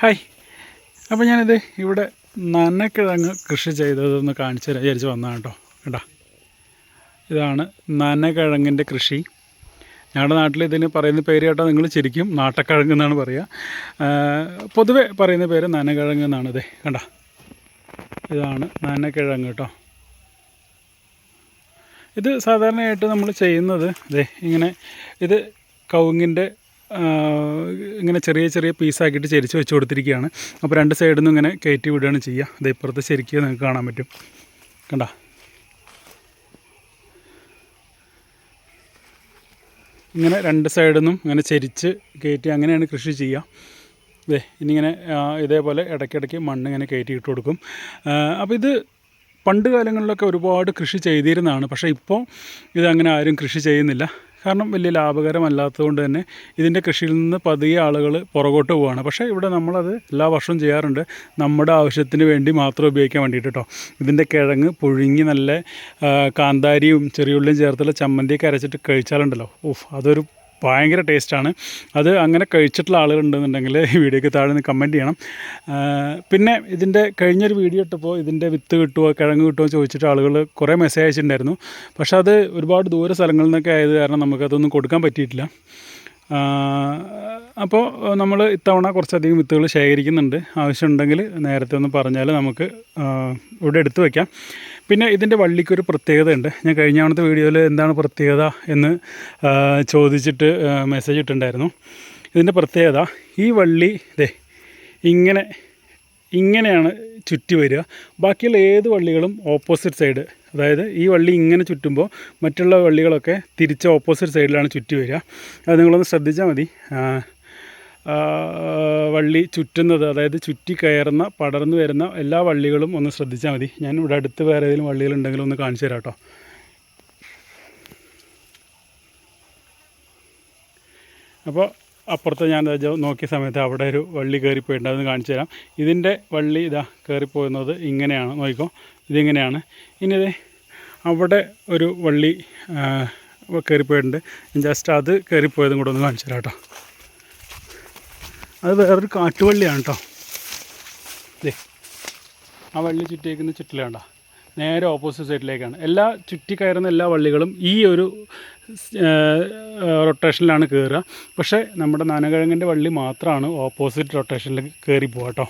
Hi. അപ്പോൾ ഞാനിത് ഇവിടെ നനക്കിഴങ്ങ് കൃഷി ചെയ്തതെന്ന് കാണിച്ചു തരാം. വിചാരിച്ച് വന്നതാണ് കേട്ടോ. കേട്ടോ ഇതാണ് നനക്കിഴങ്ങിന്റെ കൃഷി. ഞങ്ങളുടെ നാട്ടിൽ ഇതിന് പറയുന്ന പേര് കേട്ടോ നിങ്ങൾ ചിരിക്കും. നാട്ടക്കിഴങ്ങ് എന്നാണ് പറയുക പൊതുവെ പറയുന്ന പേര് നനക്കിഴങ്ങ് എന്നാണ് ഇതേ. കണ്ട? ഇതാണ് നനക്കിഴങ്ങ് കേട്ടോ. ഇത് സാധാരണയായിട്ട് നമ്മൾ ചെയ്യുന്നത് ഇതേ ഇങ്ങനെ ഇത് കവുങ്ങിന്റെ ഇങ്ങനെ ചെറിയ ചെറിയ പീസാക്കിയിട്ട് ചെരിച്ച് വെച്ച് കൊടുത്തിരിക്കുകയാണ്. അപ്പോൾ രണ്ട് സൈഡിൽ നിന്നും ഇങ്ങനെ കയറ്റി വിടുകയാണ് ചെയ്യുക. അത് ഇപ്പുറത്ത് ശരിക്കും നിങ്ങൾക്ക് കാണാൻ പറ്റും. കണ്ട? ഇങ്ങനെ രണ്ട് സൈഡിൽ നിന്നും ഇങ്ങനെ ചരിച്ച് കയറ്റി അങ്ങനെയാണ് കൃഷി ചെയ്യുക. ഇതേ ഇനിയിങ്ങനെ ആ, ഇതേപോലെ ഇടയ്ക്കിടയ്ക്ക് മണ്ണ് ഇങ്ങനെ കയറ്റി ഇട്ട് കൊടുക്കും. അപ്പോൾ ഇത് പണ്ട് കാലങ്ങളിലൊക്കെ ഒരുപാട് കൃഷി ചെയ്തിരുന്നതാണ്. പക്ഷേ ഇപ്പോൾ ഇതങ്ങനെ ആരും കൃഷി ചെയ്യുന്നില്ല. കാരണം വലിയ ലാഭകരമല്ലാത്തതുകൊണ്ട് തന്നെ ഇതിന്റെ കൃഷിയിൽ നിന്ന് പതിയെ ആളുകൾ പുറകോട്ട് പോവുകയാണ് പക്ഷേ ഇവിടെ നമ്മളത് എല്ലാ വർഷവും ചെയ്യാറുണ്ട്. നമ്മുടെ ആവശ്യത്തിന് വേണ്ടി മാത്രം ഉപയോഗിക്കാൻ വേണ്ടിയിട്ട് കേട്ടോ ഇതിന്റെ കിഴങ്ങ് പുഴുങ്ങി നല്ല കാന്താരിയും ചെറിയുള്ളിയും ചേർത്തുള്ള ചമ്മന്തിയൊക്കെ അരച്ചിട്ട് കഴിച്ചാലുണ്ടല്ലോ. ഓഫ് അതൊരു ഭയങ്കര ടേസ്റ്റാണ്. അത് അങ്ങനെ കഴിച്ചിട്ടുള്ള ആളുകളുണ്ടെന്നുണ്ടെങ്കിൽ വീഡിയോയ്ക്ക് താഴെ കമന്റ് ചെയ്യണം. പിന്നെ ഇതിന്റെ കഴിഞ്ഞൊരു വീഡിയോ ഇട്ടപ്പോൾ ഇതിന്റെ വിത്ത് കിട്ടുമോ കിഴങ്ങ് കിട്ടുമോ ചോദിച്ചിട്ട് ആളുകൾ കുറേ മെസ്സേജ് അയച്ചിട്ടുണ്ടായിരുന്നു. പക്ഷേ അത് ഒരുപാട് ദൂര സ്ഥലങ്ങളിൽ നിന്നൊക്കെ ആയത് കാരണം നമുക്കതൊന്നും കൊടുക്കാൻ പറ്റിയിട്ടില്ല. അപ്പോൾ നമ്മൾ ഇത്തവണ കുറച്ചധികം വിത്തുകൾ ശേഖരിക്കുന്നുണ്ട്. ആവശ്യമുണ്ടെങ്കിൽ നേരത്തെ ഒന്ന് പറഞ്ഞാൽ നമുക്ക് ഇവിടെ എടുത്തു വയ്ക്കാം പിന്നെ ഇതിന്റെ വള്ളിക്കൊരു പ്രത്യേകതയുണ്ട്. ഞാൻ കഴിഞ്ഞ തവണത്തെ വീഡിയോയിൽ എന്താണ് പ്രത്യേകത എന്ന് ചോദിച്ചിട്ട് മെസ്സേജ് ഇട്ടിട്ടുണ്ടായിരുന്നു. ഇതിന്റെ പ്രത്യേകത ഈ വള്ളി ഇതേ ഇങ്ങനെ ഇങ്ങനെയാണ് ചുറ്റി വരിക. ബാക്കിയുള്ള ഏത് വള്ളികളും ഓപ്പോസിറ്റ് സൈഡ് അതായത് ഈ വള്ളി ഇങ്ങനെ ചുറ്റുമ്പോൾ മറ്റുള്ള വള്ളികളൊക്കെ തിരിച്ച് ഓപ്പോസിറ്റ് സൈഡിലാണ് ചുറ്റി വരിക. അത് നിങ്ങളൊന്ന് ശ്രദ്ധിച്ചാൽ മതി. വള്ളി ചുറ്റുന്നത് അതായത് ചുറ്റി കയറുന്ന പടർന്നു വരുന്ന എല്ലാ വള്ളികളും ഒന്ന് ശ്രദ്ധിച്ചാൽ മതി. ഞാൻ ഇവിടെ അടുത്ത് വേറെ ഏതെങ്കിലും വള്ളികളുണ്ടെങ്കിൽ ഒന്ന് കാണിച്ചു തരാം കേട്ടോ. അപ്പോൾ അപ്പുറത്ത് ഞാൻ നോക്കിയ സമയത്ത് അവിടെ ഒരു വള്ളി കയറിപ്പോയിട്ടുണ്ട്. അതൊന്ന് കാണിച്ചു തരാം. ഇതിന്റെ വള്ളി ഇതാ കയറിപ്പോകുന്നത് ഇങ്ങനെയാണ്. നോക്കിക്കോ ഇതിങ്ങനെയാണ്. ഇനി അവിടെ ഒരു വള്ളി കയറിപ്പോയിട്ടുണ്ട്. ജസ്റ്റ് അത് കയറിപ്പോയതും കൂടെ ഒന്ന് കാണിച്ചു തരാം കേട്ടോ. അത് വേറൊരു കാട്ടുവള്ളിയാണ് കേട്ടോ ദേ ആ വള്ളി ചുറ്റിയേക്കുന്ന ചുറ്റിലാണ്ട നേരെ ഓപ്പോസിറ്റ് സൈഡിലേക്കാണ് എല്ലാ ചുറ്റി കയറുന്ന എല്ലാ വള്ളികളും ഈ ഒരു റൊട്ടേഷനിലാണ് കയറുക പക്ഷേ നമ്മുടെ നനകിഴങ്ങിന്റെ വള്ളി മാത്രമാണ് ഓപ്പോസിറ്റ് റൊട്ടേഷനിൽ കയറി പോകാം കേട്ടോ